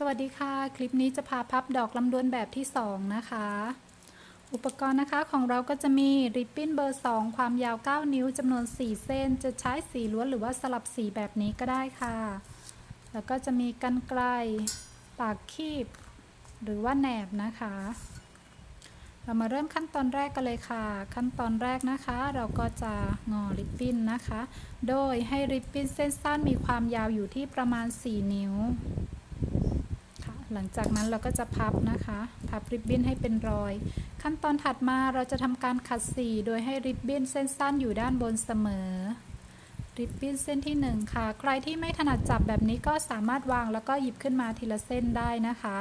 สวัสดีค่ะ คลิปนี้จะพาพับดอกลำดวนแบบที่ 2 นะคะ อุปกรณ์นะคะของเราก็จะมีริบบิ้นเบอร์ 2 ความยาว 9 นิ้วจำนวน 4 เส้น จะใช้สีล้วนหรือว่าสลับสีแบบนี้ก็ได้ค่ะ แล้วก็จะมีกันไกล ปากคีบ หรือว่าแหนบนะคะ เรามาเริ่มขั้นตอนแรกกันเลยค่ะ ขั้นตอนแรกนะคะ เราก็จะงอริบบิ้นนะคะ โดยให้ริบบิ้นเส้นสั้นมีความยาวอยู่ที่ประมาณ 4 นิ้ว หลังจากนั้นเราก็จะพับนะคะ พับริบบิ้นให้เป็นรอย ขั้นตอนถัดมาเราจะทำการขัดสีโดยให้ริบบิ้นเส้นสั้นอยู่ด้านบนเสมอ ริบบิ้นเส้นที่ 1 ค่ะ ใครที่ไม่ถนัดจับแบบนี้ก็สามารถวางแล้วก็หยิบขึ้นมาทีละเส้นได้นะคะ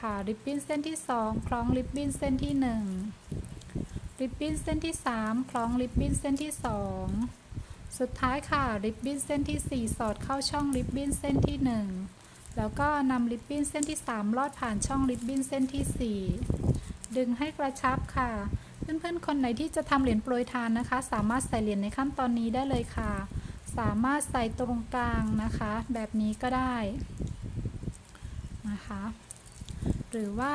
ค่ะริบบิ้นเส้นที่ 2 คล้องริบบิ้นเส้นที่ 1 ริบบิ้นเส้นที่ 3 คล้องริบบิ้นเส้นที่ 2 สุดท้ายค่ะริบบิ้นเส้นที่ 4 สอดเข้าช่องริบบิ้นเส้นที่ 1 แล้วก็นำริบบิ้นเส้นที่ 3 ลอดผ่านช่องริบบิ้นเส้นที่ 4 ดึงให้กระชับค่ะ เพื่อนๆ คนไหนที่จะทำเหรียญโปรยทานนะคะ สามารถใส่เหรียญในขั้นตอนนี้ได้เลยค่ะ สามารถใส่ตรงกลางนะคะ แบบนี้ก็ได้นะคะ หรือว่า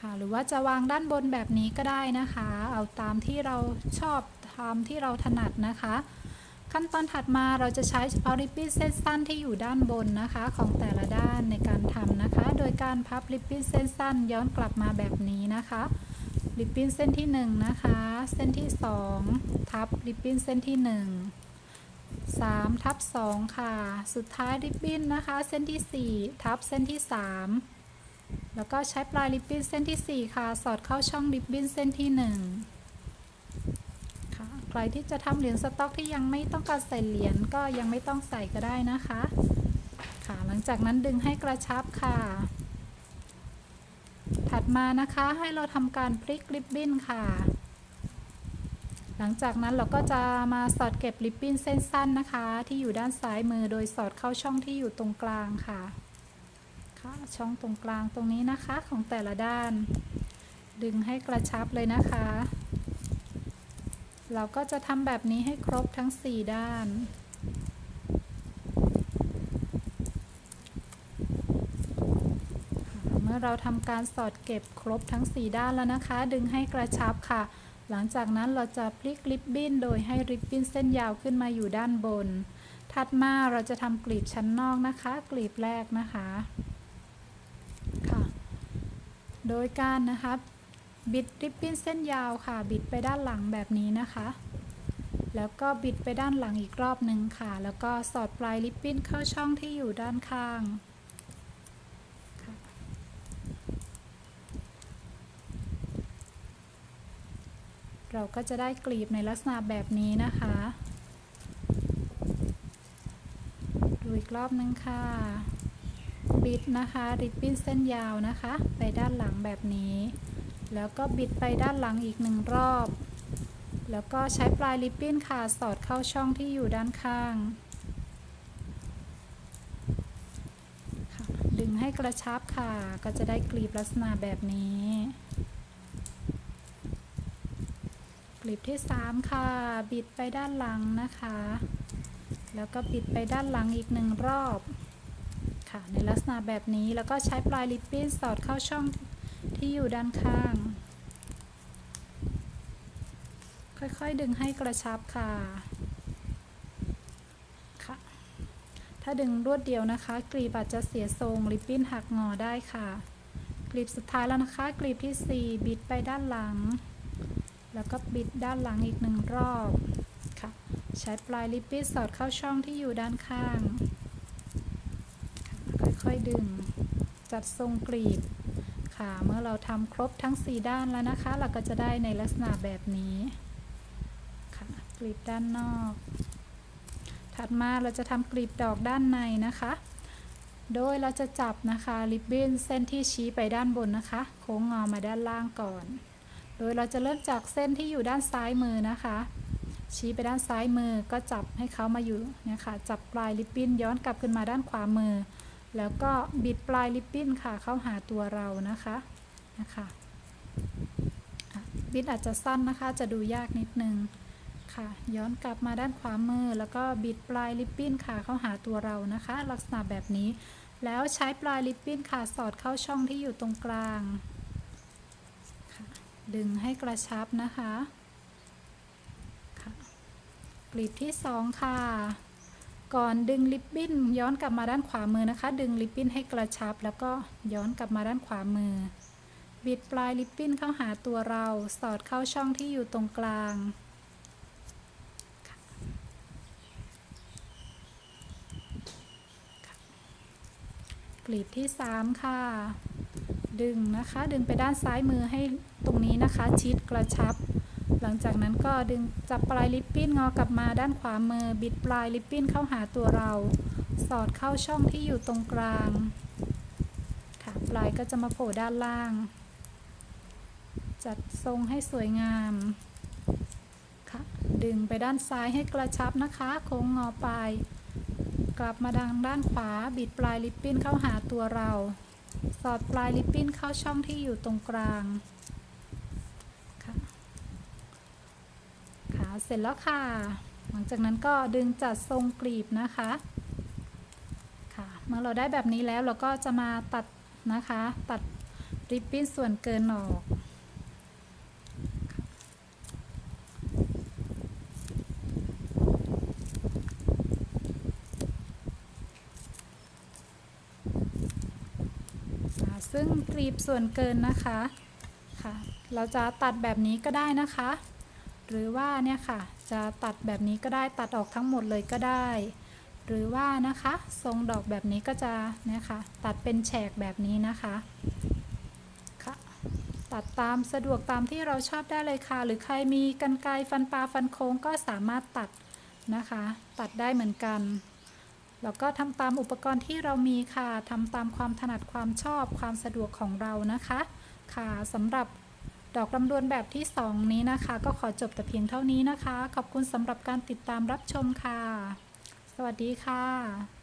ค่ะหรือว่าจะวางด้านบนแบบนี้ก็ได้นะคะ เอาตามที่เราชอบทำที่เราถนัดนะคะ ขั้นตอนถัดมาเราจะใช้เฉพาะริบบิ้นเส้นสั้นที่อยู่ด้านบนนะคะ ของแต่ละด้านในการทำนะคะ โดยการพับริบบิ้นเส้นสั้นย้อนกลับมาแบบนี้นะคะริบบิ้นเส้นที่1นะคะ เส้นที่ 2 ทับริบบิ้นเส้นที่ 1 3 ทับ 2 ค่ะ สุดท้ายริบบิ้นนะคะ เส้นที่ 4 ทับเส้นที่ 3 แล้วก็ใช้ปลายริบบิ้นเส้นที่ 4 ค่ะ สอดเข้าช่องริบบิ้นเส้นที่1ค่ะ ใครที่จะทำเหรียญสต็อกที่ยังไม่ต้องการใส่เหรียญก็ยังไม่ต้องใส่ก็ได้นะคะ ค่ะหลังจากนั้นดึงให้กระชับค่ะ ถัดมานะคะให้เราทำการพลิกริบบิ้นค่ะ หลังจากนั้นเราก็จะมาสอดเก็บริบบิ้นเส้นสั้นนะคะ ที่อยู่ด้านซ้ายมือโดยสอดเข้าช่องที่อยู่ตรงกลางค่ะค่ะช่องตรงกลางตรงนี้นะคะของแต่ละด้าน ดึงให้กระชับเลยนะคะ เราก็จะทำแบบนี้ให้ครบทั้ง 4 ด้าน เมื่อเราทำการสอดเก็บครบทั้ง 4 ด้านแล้วนะคะ ดึงให้กระชับค่ะ หลังจากนั้นเราจะพลิกริบบิ้นโดยให้ริบบิ้นเส้นยาวขึ้นมาอยู่ด้านบน ถัดมาเราจะทำกลีบชั้นนอกนะคะ กลีบแรกนะคะ ค่ะ โดยการนะคะ บิดริบบิ้นเส้นยาวค่ะ บิดไปด้านหลังแบบนี้นะคะ แล้วก็บิดไปด้านหลังอีกรอบหนึ่งค่ะ แล้วก็สอดปลายริบบิ้นเข้าช่องที่อยู่ด้านข้างเราก็จะได้กลีบในลักษณะแบบนี้นะคะ ดูอีกรอบหนึ่งค่ะ บิดนะคะ ริบบิ้นเส้นยาวนะคะ ไปด้านหลังแบบนี้ แล้วก็บิดไปด้านหลังอีกหนึ่งรอบ แล้วก็ใช้ปลายริบบิ้นค่ะสอดเข้าช่องที่อยู่ด้านข้าง ดึงให้กระชับค่ะ ก็จะได้กลีบลักษณะแบบนี้ กลีบที่ 3 ค่ะ บิดไปด้านหลังนะคะ แล้วก็บิดไปด้านหลังอีกหนึ่งรอบ ค่ะ ในลักษณะแบบนี้ แล้วก็ใช้ปลายริบบิ้นสอดเข้าช่อง ที่อยู่ด้านข้าง ค่อยๆดึงให้กระชับค่ะค่ะ ถ้าดึงรวดเดียวนะคะ กลีบอาจจะเสียทรงริบบิ้นหักงอได้ค่ะ กลีบสุดท้ายแล้วนะคะ กลีบที่ 4 บิดไปด้านหลัง แล้วก็บิดด้านหลังอีกหนึ่งรอบค่ะ ใช้ปลายริบบิ้นสอดเข้าช่องที่อยู่ด้านข้าง ค่อยๆดึงจัดทรงกลีบ ค่ะ เมื่อเราทำครบทั้ง 4 ด้านแล้วนะคะ เราก็จะได้ในลักษณะแบบนี้ค่ะกลีบด้านนอก ถัดมาเราจะทำกลีบดอกด้านในนะคะ โดยเราจะจับนะคะริบบิ้นเส้นที่ชี้ไปด้านบนนะคะ โค้งงอมาด้านล่างก่อน โดยเราจะเริ่มจากเส้นที่อยู่ด้านซ้ายมือนะคะ ชี้ไปด้านซ้ายมือก็จับให้เขามาอยู่นะคะจับปลายริบบิ้นย้อนกลับขึ้นมาด้านขวามือ แล้วก็บิดปลายริบบิ้นค่ะ เข้าหาตัวเรานะคะนะคะบิดอาจจะสั้นนะคะ จะดูยากนิดนึงค่ะ ย้อนกลับมาด้านขวามือ แล้วก็บิดปลายลิปปิ้นค่ะ เข้าหาตัวเรานะคะ ลักษณะแบบนี้ แล้วใช้ปลายลิปปิ้นค่ะ สอดเข้าช่องที่อยู่ตรงกลางดึงให้กระชับนะคะค่ะกลีบที่สองค่ะ ก่อนดึงลิปบิ้นย้อนกลับมาด้านขวามือนะคะ ดึงลิปบิ้นให้กระชับ แล้วก็ย้อนกลับมาด้านขวามือ บิดปลายลิปปิ้นเข้าหาตัวเราสอดเข้าช่องที่อยู่ตรงกลาง กลีบที่ 3 ค่ะ ดึงนะคะ ดึงไปด้านซ้ายมือให้ตรงนี้นะคะ ชิดกระชับ งจากนั้นก็ดึงจับปลายลิปปิ้นงอกลับมาด้านขวามือ บิดปลายลิปปิ้นเข้าหาตัวเรา สอดเข้าช่องที่อยู่ตรงกลางค่ะปลายก็จะมาโผล่ด้านล่าง จัดทรงให้สวยงามค่ะดึงไปด้านซ้ายให้กระชับนะคะ โค้งงอปลาย กลับมาดังด้านขวา บิดปลายลิปปิ้นเข้าหาตัวเรา สอดปลายลิปปิ้นเข้าช่องที่อยู่ตรงกลางค่ะค่ะ เสร็จแล้วค่ะ หลังจากนั้นก็ดึงจัดทรงกลีบนะคะค่ะ เมื่อเราได้แบบนี้แล้วเราก็จะมาตัดนะคะ ตัดริบบิ้นส่วนเกินออกซึ่งกรีบส่วนเกินนะคะค่ะ เราจะตัดแบบนี้ก็ได้นะคะ หรือว่าเนี่ยค่ะ จะตัดแบบนี้ก็ได้ตัดออกทั้งหมดเลยก็ได้ หรือว่านะคะ ทรงดอกแบบนี้ก็จะเนี่ยค่ะ ตัดเป็นแฉกแบบนี้นะคะค่ะตัดตามสะดวกตามที่เราชอบได้เลยค่ะ หรือใครมีกันไกรฟันปลาฟันโค้งก็สามารถตัดนะคะ ตัดได้เหมือนกันแล้วก็ทำตามอุปกรณ์ที่เรามีค่ะทำตามความถนัดความชอบความสะดวกของเรานะคะ ค่ะสำหรับ ดอกลำดวนแบบที่ 2 นี้นะคะ ก็ขอจบแต่เพียงเท่านี้นะคะ ขอบคุณสำหรับการติดตามรับชมค่ะ สวัสดีค่ะ